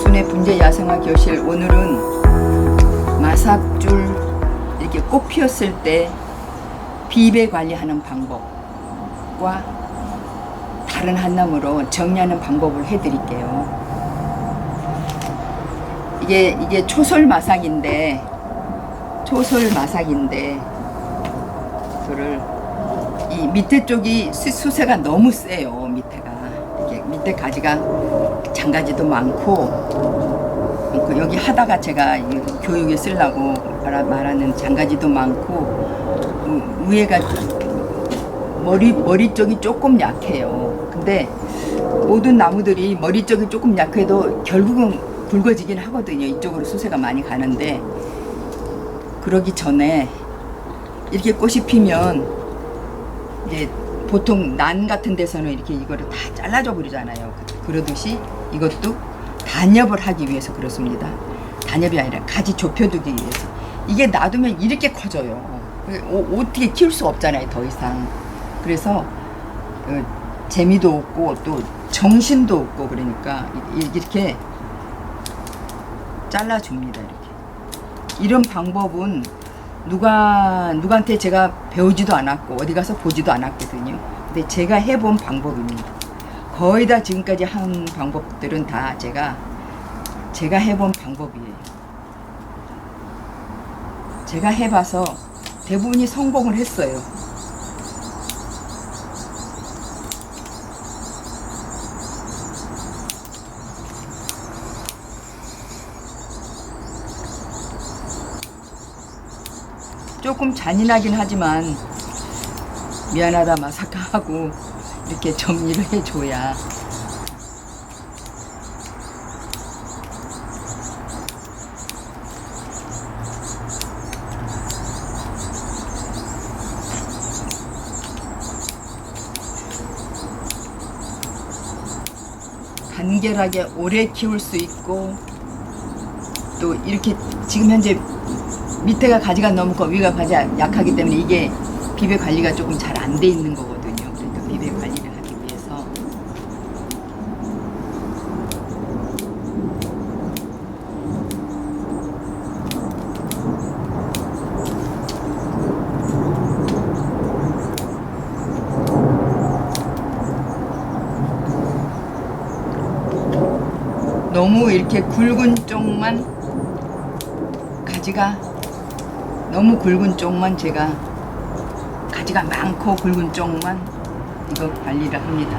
정순의 분재 야생화 교실 오늘은 마삭줄 이렇게 꽃 피었을 때 비배 관리하는 방법과 다른 한나무로 정리하는 방법을 해드릴게요. 이게 이게 초솔 마삭인데 초솔 마삭인데 그를 이 밑에 쪽이 수- 수세가 너무 세요 밑에가 이게 밑에 가지가 장가지도 많고 그 여기 하다가 제가 이 교육에 쓰려고 말하- 말하는 장가지도 많고 우- 위에가 머리 머리 쪽이 조금 약해요. 근데 모든 나무들이 머리 쪽이 조금 약해도 결국은 굵어지긴 하거든요. 이쪽으로 수세가 많이 가는데 그러기 전에 이렇게 꽃이 피면 이제 보통 난 같은 데서는 이렇게 이거를 다 잘라줘 버리잖아요. 그러듯이 이것도 단엽을 하기 위해서 그렇습니다. 단엽이 아니라 가지 좁혀두기 위해서. 이게 놔두면 이렇게 커져요. 어, 어떻게 키울 수 없잖아요, 더 이상. 그래서 그 재미도 없고 또 정신도 없고 그러니까 이- 이렇게 잘라줍니다, 이렇게. 이런 방법은 누가 누구한테 제가 배우지도 않았고 어디 가서 보지도 않았거든요. 근데 제가 해본 방법입니다. 거의 다 지금까지 한 방법들은 다 제가 제가 해본 방법이에요. 제가 해봐서 대부분이 성공을 했어요. 조금 잔인하긴 하지만 미안하다 마사카하고 이렇게 정리를 해줘야. 간결하게 오래 키울 수 있고 또 이렇게 지금 현재 밑에가 가지가 너무 커 위가 가지 약하기 때문에 이게 비배 관리가 조금 잘 안 돼 있는 거거든요. 그러니까 비배 관리를 하기 위해서 너무 이렇게 굵은 쪽만 가지가 너무 굵은 쪽만 제가 가지가 많고 굵은 쪽만 이거 관리를 합니다.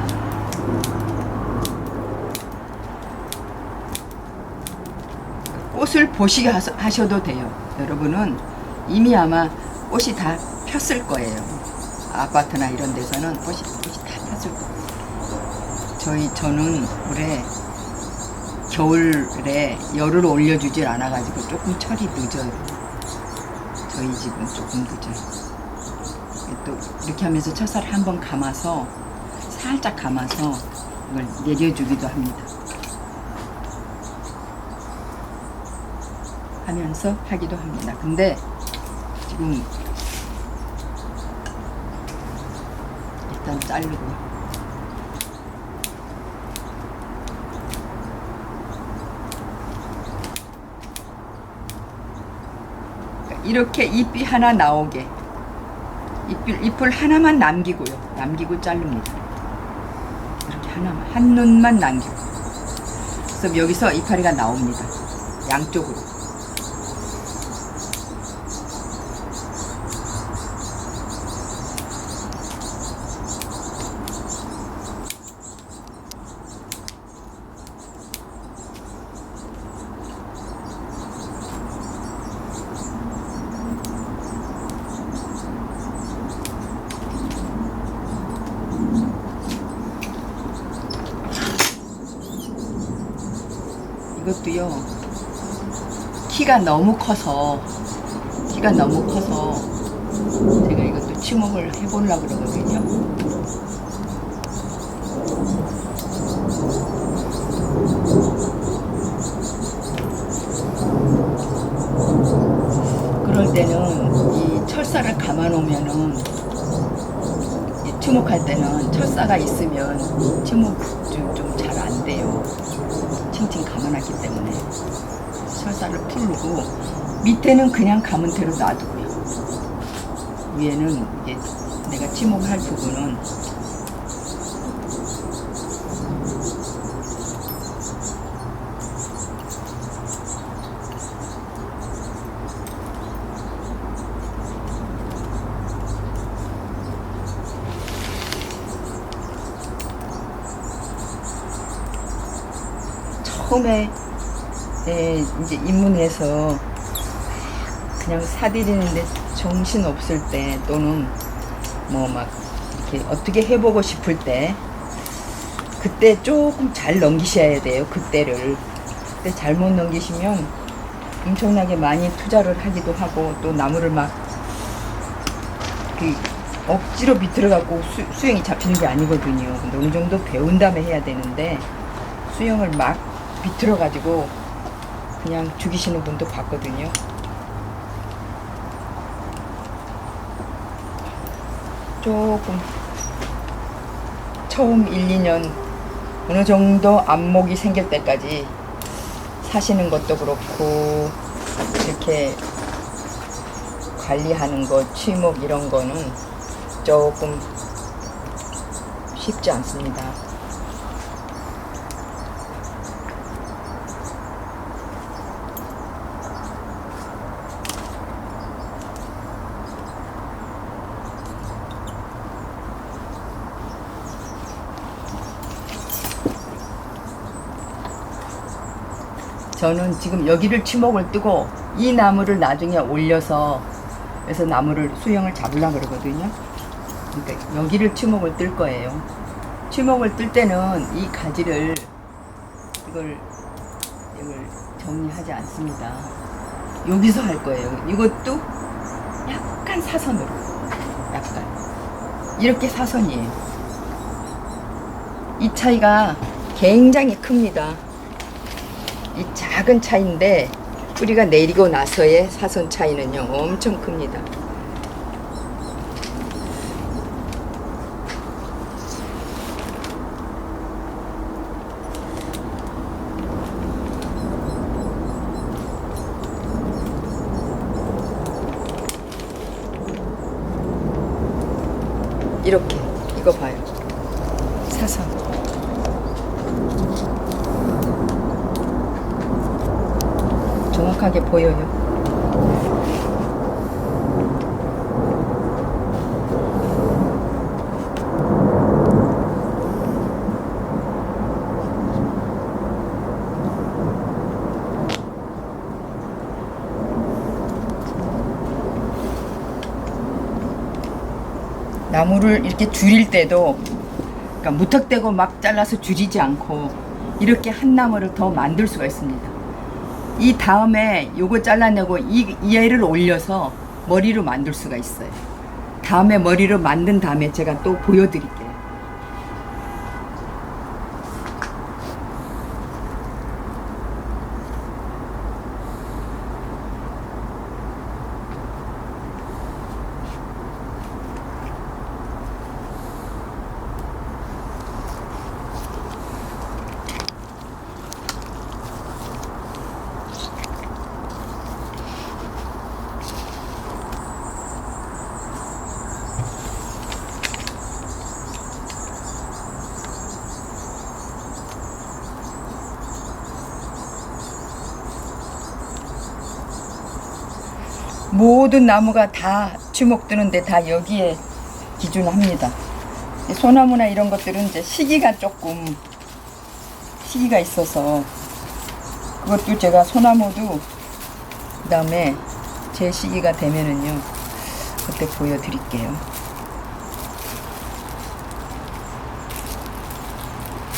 꽃을 보시게 하셔도 돼요. 여러분은 이미 아마 꽃이 다 폈을 거예요. 아파트나 이런 데서는 꽃이, 꽃이 다 폈을 거예요. 저희, 저는 올해 겨울에 열을 올려주질 않아가지고 조금 철이 늦어요. 저희 집은 조금 늦어요. 또 이렇게 하면서 첫살 한번 감아서 살짝 감아서 이걸 내려주기도 합니다. 하면서 하기도 합니다. 근데 지금 일단 자르고 그러니까 이렇게 잎이 하나 나오게 잎을, 잎을 하나만 남기고요. 남기고 자릅니다. 이렇게 하나만 한 눈만 남기고. 그래서 여기서 이파리가 나옵니다. 양쪽으로. 이것도요. 키가 너무 커서 키가 너무 커서 제가 이것도 치목을 해보려고 그러거든요. 그럴 때는 이 철사를 감아 놓으면은 이 추목할 때는 철사가 있으면 추목 칭칭 감아놨기 때문에 설사를 풀고 밑에는 그냥 감은 대로 놔두고요. 위에는 이제 내가 지목할 부분은 처음에 에, 이제 입문해서 그냥 사들이는데 정신 없을 때 또는 뭐 막 이렇게 어떻게 해보고 싶을 때 그때 조금 잘 넘기셔야 돼요 그때를. 그때 잘못 넘기시면 엄청나게 많이 투자를 하기도 하고 또 나무를 막 그 억지로 비틀어 갖고 수영이 잡히는 게 아니거든요. 근데 어느 정도 배운 다음에 해야 되는데 수영을 막 비틀어 가지고 그냥 죽이시는 분도 봤거든요. 조금 처음 1, 2년 어느 정도 안목이 생길 때까지 사시는 것도 그렇고 이렇게 관리하는 것, 취목 이런 거는 조금 쉽지 않습니다. 저는 지금 여기를 치목을 뜨고 이 나무를 나중에 올려서 그래서 나무를 수영을 잡으려고 그러거든요. 그러니까 여기를 치목을 뜰 거예요. 치목을 뜰 때는 이 가지를 이걸 이걸 정리하지 않습니다. 여기서 할 거예요. 이것도 약간 사선으로 약간 이렇게 사선이에요. 이 차이가 굉장히 큽니다. 이 작은 차인데 뿌리가 내리고 나서의 사선 차이는요 엄청 큽니다. 이렇게 이거 봐요. 사선. 정확하게 보여요. 나무를 이렇게 줄일 때도 그러니까 무턱대고 막 잘라서 줄이지 않고 이렇게 한 나무를 더 만들 수가 있습니다. 이 다음에 요거 잘라내고 이, 이 애를 올려서 머리로 만들 수가 있어요. 다음에 머리로 만든 다음에 제가 또 보여드릴게요. 모든 나무가 다 주목드는데 다 여기에 기준합니다. 이 소나무나 이런 것들은 이제 시기가 조금 시기가 있어서 그것도 제가 소나무도 그 다음에 제 시기가 되면은요 그때 보여드릴게요.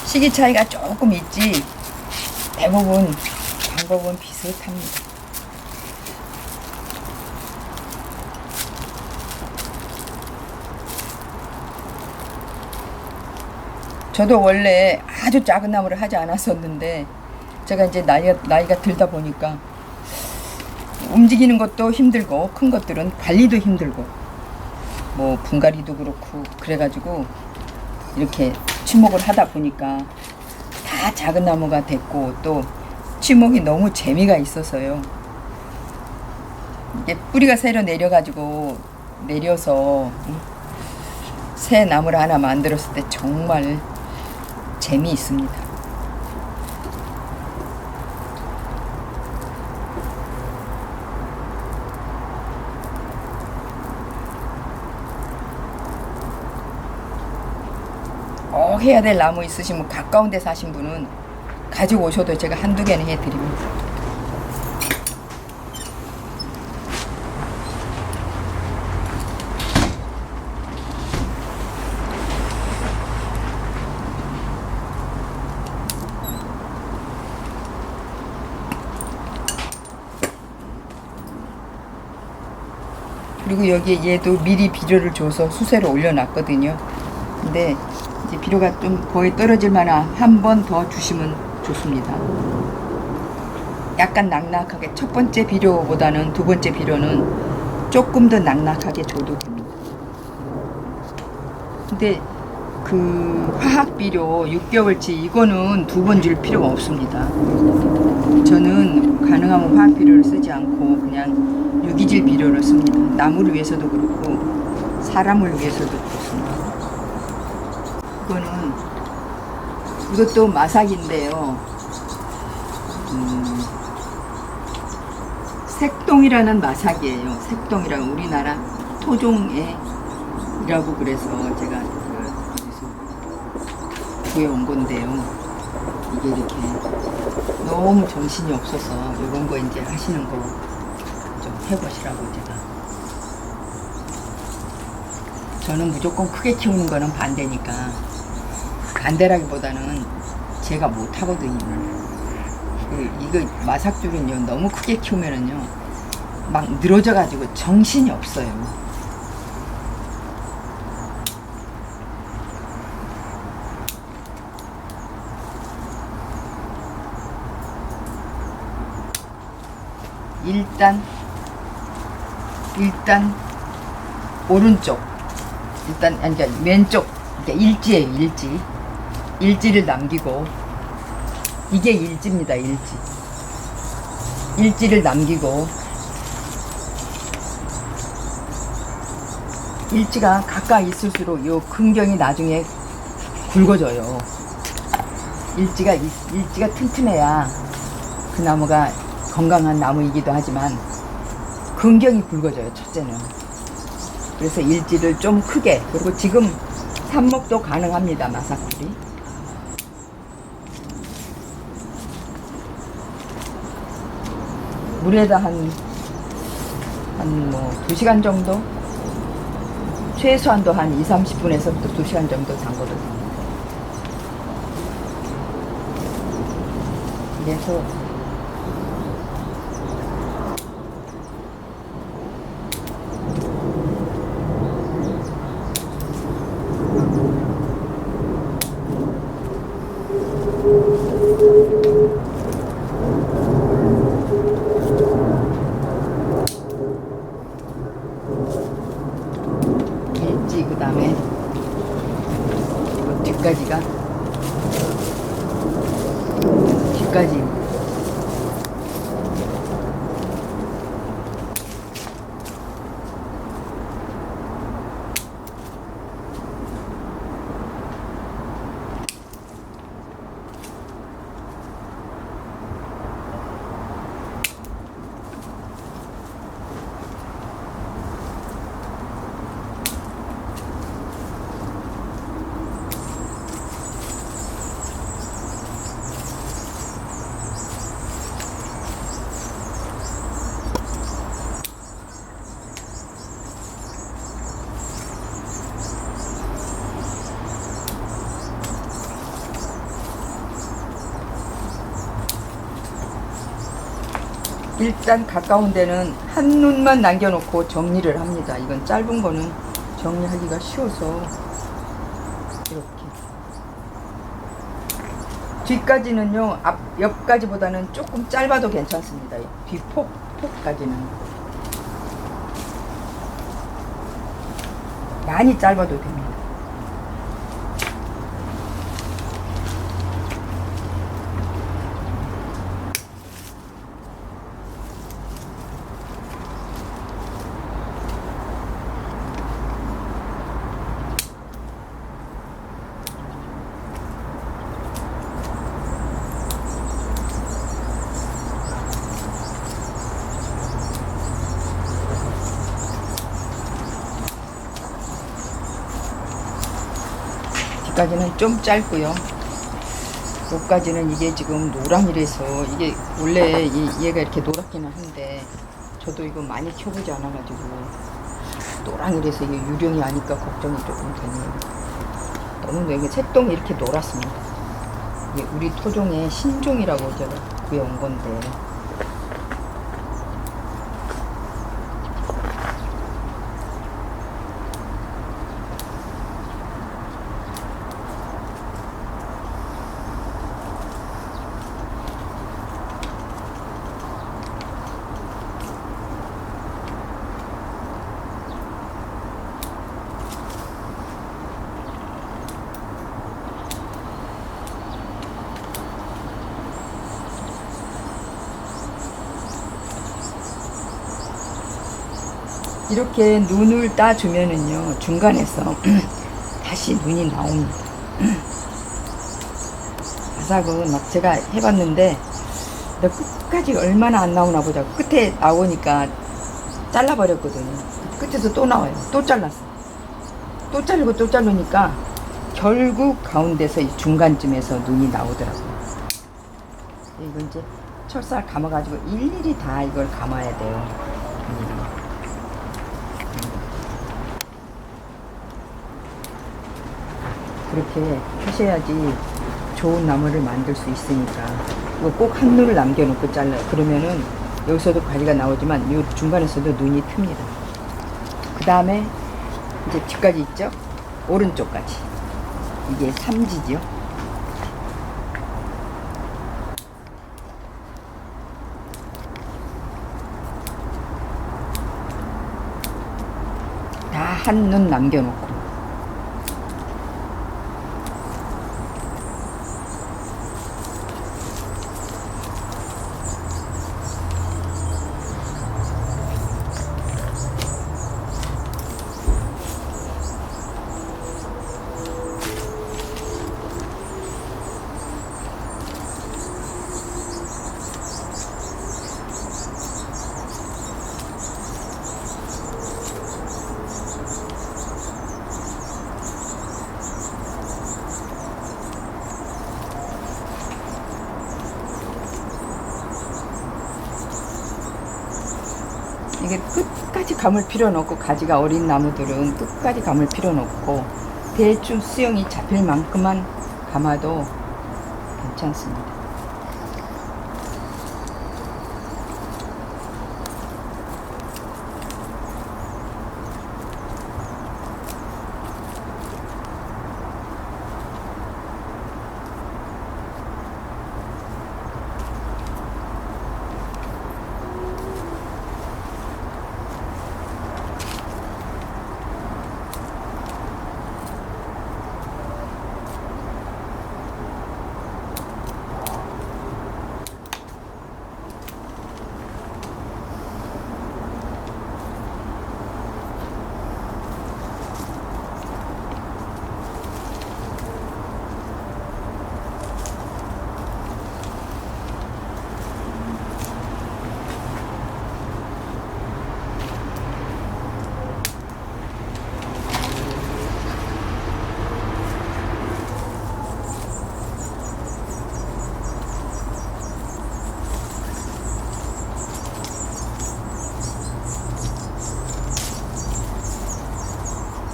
시기 차이가 조금 있지 대부분 방법은 비슷합니다. 저도 원래 아주 작은 나무를 하지 않았었는데 제가 이제 나이가, 나이가 들다 보니까 움직이는 것도 힘들고 큰 것들은 관리도 힘들고 뭐 분갈이도 그렇고 그래가지고 이렇게 주목을 하다 보니까 다다 작은 나무가 됐고 또 치목이 너무 재미가 있어서요. 이게 뿌리가 새로 내려가지고 내려서 음, 새 나무를 하나 만들었을 때 정말 재미있습니다. 꼭 해야 될 나무 있으시면 가까운 데 사신 분은 가지고 오셔도 제가 한두 개는 해드립니다. 그리고 여기에 얘도 미리 비료를 줘서 수세로 올려놨거든요. 근데 이제 비료가 좀 거의 떨어질 만한 한 번 더 주시면 좋습니다. 약간 낙낙하게 첫 번째 비료보다는 두 번째 비료는 조금 더 낙낙하게 줘도 됩니다. 근데 그 화학 비료 6개월치 이거는 두 번 줄 필요가 없습니다. 저는 가능하면 화학 비료를 쓰지 않고 그냥 유기질 비료를 씁니다. 나무를 위해서도 그렇고 사람을 위해서도 그렇습니다. 이거는 이것도 마삭인데요. 음, 색동이라는 마삭이에요. 색동이라는 우리나라 토종의 이라고 그래서 제가 그 구해온 건데요. 이게 이렇게 너무 정신이 없어서 이런 거 이제 하시는 거좀 해보시라고 제가. 저는 무조건 크게 키우는 거는 반대니까 반대라기보다는 제가 못 하거든요. 그 이거 마삭줄은요 너무 크게 키우면은요 막 늘어져 가지고 정신이 없어요. 일단 일단 오른쪽 일단 아니 왼쪽 그러니까 일지예요 일지. 일지를 남기고 이게 일지입니다 일지. 일지를 남기고 일지가 가까이 있을수록 요 근경이 나중에 굵어져요. 일지가 있- 일지가 튼튼해야 그 나무가 건강한 나무이기도 하지만 근경이 굵어져요 첫째는. 그래서 일지를 좀 크게 그리고 지금 삽목도 가능합니다 마삭들이 물에다 한 한뭐 2시간 정도? 최소한도 한 2, 30분에서부터 2시간 정도 담궈도 됩니다. 그래서 일지 그 다음에 이거 뒷가지가 뒷가지 일단 가까운 데는 한 눈만 남겨놓고 정리를 합니다. 이건 짧은 거는 정리하기가 쉬워서 이렇게 뒷까지는요 앞 옆까지보다는 조금 짧아도 괜찮습니다. 뒤폭 폭까지는 많이 짧아도 됩니다. 여기까지는 좀 짧고요. 여기까지는 이게 지금 노랑이라서 이게 원래 이, 얘가 이렇게 노랗기는 한데 저도 이거 많이 키워보지 않아가지고 노랑이라서 이게 유령이 아니까 걱정이 조금 되네요. 너무 이게 색동이 이렇게 노랗습니다. 이게 우리 토종의 신종이라고 제가 구해온 건데 이렇게 눈을 따주면은요 중간에서 다시 눈이 나옵니다. 바삭은 막 제가 해봤는데 너 끝까지 얼마나 안 나오나 보자. 끝에 나오니까 잘라버렸거든요. 끝에서 또 나와요. 또 잘랐어. 또 자르고 또 자르니까 결국 가운데서 이 중간쯤에서 눈이 나오더라고요. 이거 이제 철살 감아가지고 일일이 다 이걸 감아야 돼요. 일일이. 그렇게 하셔야지 좋은 나무를 만들 수 있으니까 이거 꼭 한 눈을 남겨놓고 잘라요. 그러면은 여기서도 가지가 나오지만 이 중간에서도 눈이 틉니다. 그 다음에 이제 뒤까지 있죠? 오른쪽까지 이게 삼지죠. 다 한 눈 남겨놓고 이게 끝까지 감을 필요는 없고 가지가 어린 나무들은 끝까지 감을 필요는 없고 대충 수영이 잡힐 만큼만 감아도 괜찮습니다.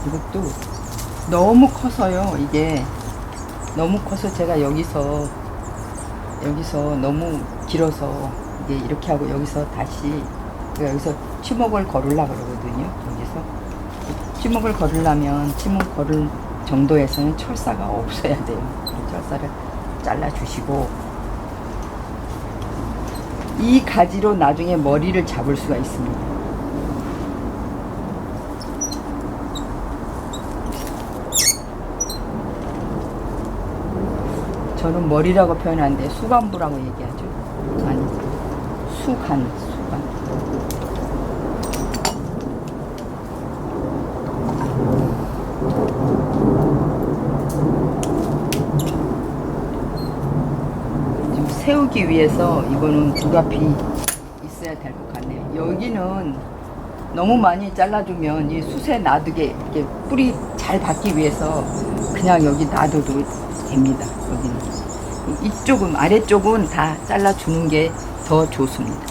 이것도 너무 커서요. 이게 너무 커서 제가 여기서 여기서 너무 길어서 이게 이렇게 하고 여기서 다시 여기서 치목을 걸으려 그러거든요. 여기서 치목을 걸으려면 치목 걸을 정도에서는 철사가 없어야 돼요. 철사를 잘라 주시고 이 가지로 나중에 머리를 잡을 수가 있습니다. 저는 머리라고 표현하는데 수간부라고 얘기하죠. 아니, 수간, 수간. 지금 세우기 위해서 이거는 두가피 있어야 될 것 같네요. 여기는 너무 많이 잘라주면 이 숯에 놔두게 이렇게 뿌리 잘잘 받기 위해서 그냥 여기 놔둬도 됩니다. 여기는 이쪽은 아래쪽은 다 잘라주는 게 더 좋습니다.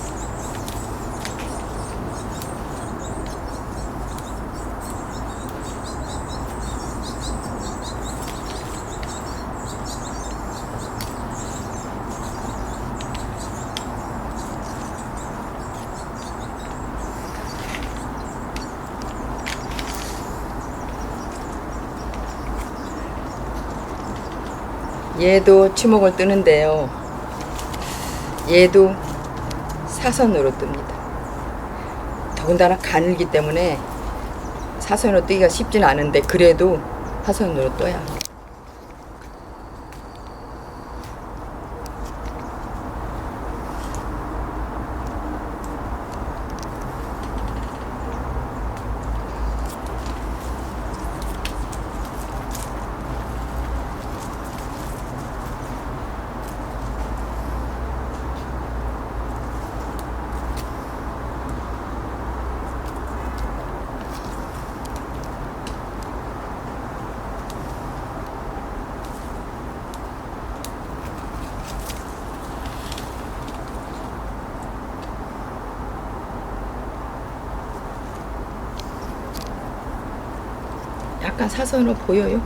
얘도 치목을 뜨는데요. 얘도 사선으로 뜹니다. 더군다나 가늘기 때문에 사선으로 뜨기가 쉽진 않은데 그래도 사선으로 떠야 합니다. 약간 사선으로 보여요?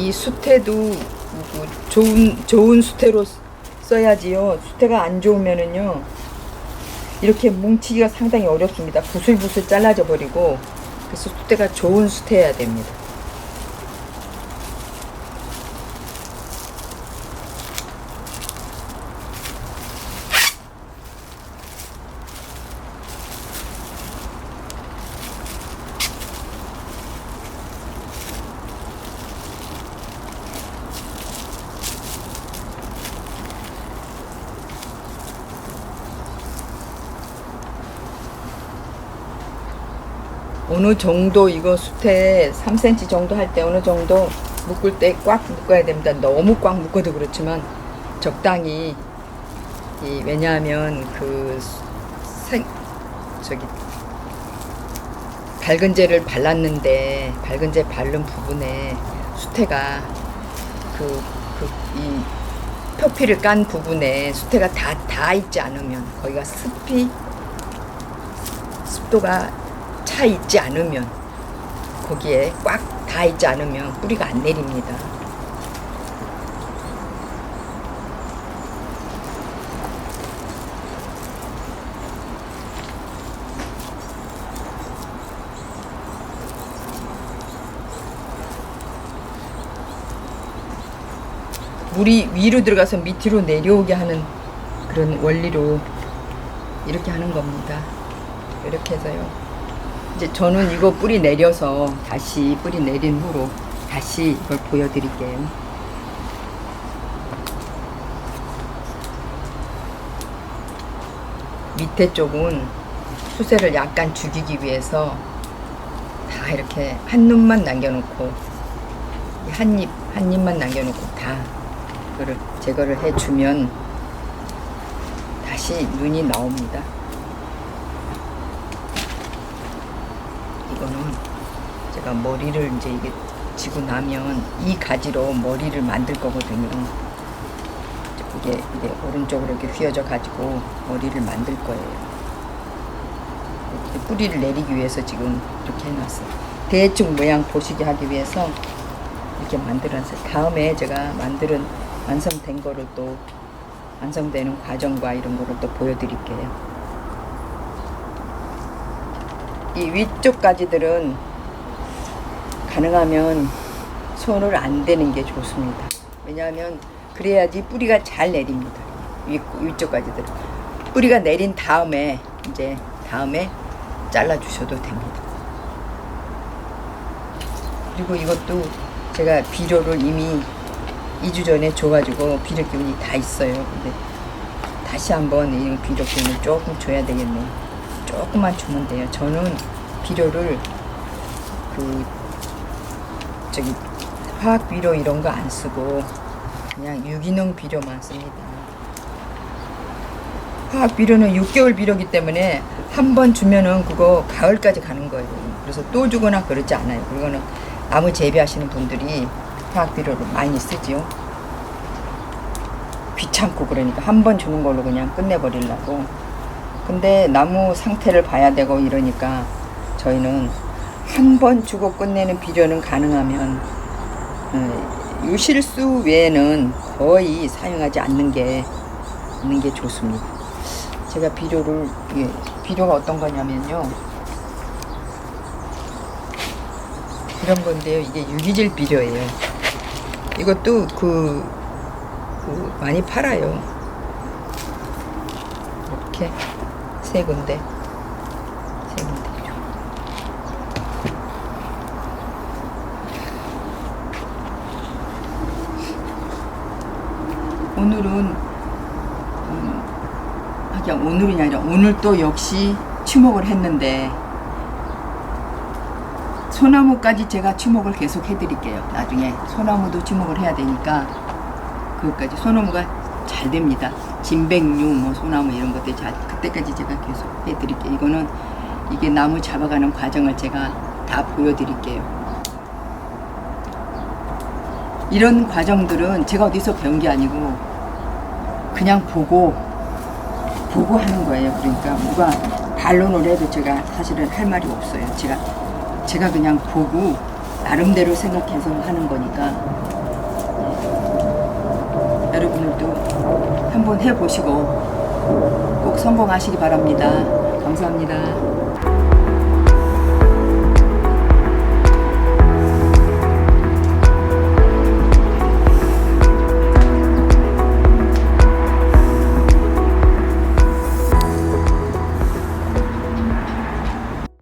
이 수태도 뭐 좋은 좋은 수태로 써야지요. 수태가 안 좋으면은요 이렇게 뭉치기가 상당히 어렵습니다. 부슬부슬 잘라져 버리고 그래서 수태가 좋은 수태여야 됩니다. 어느 정도 이거 수태 3cm 정도 할 때 어느 정도 묶을 때 꽉 묶어야 됩니다. 너무 꽉 묶어도 그렇지만 적당히 이 왜냐하면 그 생, 저기 밝은제를 발랐는데 밝은제 바른 부분에 수태가 그 그 이 표피를 깐 부분에 수태가 다 다 있지 않으면 거기가 습이 습도가 차 있지 않으면 거기에 꽉 다 있지 않으면 뿌리가 안 내립니다. 물이 위로 들어가서 밑으로 내려오게 하는 그런 원리로 이렇게 하는 겁니다. 이렇게 해서요. 이제 저는 이거 뿌리 내려서 다시 뿌리 내린 후로 다시 이걸 보여드릴게요. 밑에 쪽은 수세를 약간 죽이기 위해서 다 이렇게 한 눈만 남겨놓고 한 입, 한 입만 남겨놓고 다 이거를 제거를 해주면 다시 눈이 나옵니다. 이 거는 제가 머리를 이제 이게 지고 나면 이 가지로 머리를 만들 거거든요. 이게 이게 오른쪽으로 이렇게 휘어져 가지고 머리를 만들 거예요. 뿌리를 내리기 위해서 지금 이렇게 해놨어요. 대충 모양 보시게 하기 위해서 이렇게 만들었어요. 다음에 제가 만드는 완성된 거를 또 완성되는 과정과 이런 거를 또 보여드릴게요. 이 위쪽 가지들은 가능하면 손을 안 대는 게 좋습니다. 왜냐하면 그래야지 뿌리가 잘 내립니다. 위, 위쪽 가지들은 뿌리가 내린 다음에 이제 다음에 잘라 주셔도 됩니다. 그리고 이것도 제가 비료를 이미 2주 전에 줘가지고 비료 기운이 다 있어요. 근데 다시 한번 이 비료 기운을 조금 줘야 되겠네요. 조금만 주면 돼요. 저는 비료를 그 저기 화학 비료 이런 거 안 쓰고 그냥 유기농 비료만 씁니다. 화학 비료는 6개월 비료기 때문에 한 번 주면은 그거 가을까지 가는 거예요. 그래서 또 주거나 그러지 않아요. 그거는 나무 재배하시는 분들이 화학 비료를 많이 쓰지요. 귀찮고 그러니까 한 번 주는 걸로 그냥 끝내버리려고. 근데 나무 상태를 봐야 되고 이러니까 저희는 한 번 주고 끝내는 비료는 가능하면 어, 유실수 외에는 거의 사용하지 않는 게 있는 게 좋습니다. 제가 비료를 이게 비료가 어떤 거냐면요. 이런 건데요. 이게 유기질 비료예요. 이것도 그, 그 많이 팔아요. 이렇게 세 군데 세 군데. 오늘은 음, 하긴 오늘이 아니라 오늘 또 역시 추목을 했는데 소나무까지 제가 추목을 계속 해드릴게요. 나중에 소나무도 추목을 해야 되니까 그것까지 소나무가 잘 됩니다. 진백류, 뭐 소나무 이런 것들 잘 그때까지 제가 계속 해드릴게요. 이거는 이게 나무 잡아가는 과정을 제가 다 보여드릴게요. 이런 과정들은 제가 어디서 배운 게 아니고 그냥 보고 보고 하는 거예요. 그러니까 누가 반론을 해도 제가 사실은 할 말이 없어요. 제가 제가 그냥 보고 나름대로 생각해서 하는 거니까 네. 여러분들도 한번 해보시고 꼭 성공하시기 바랍니다. 감사합니다.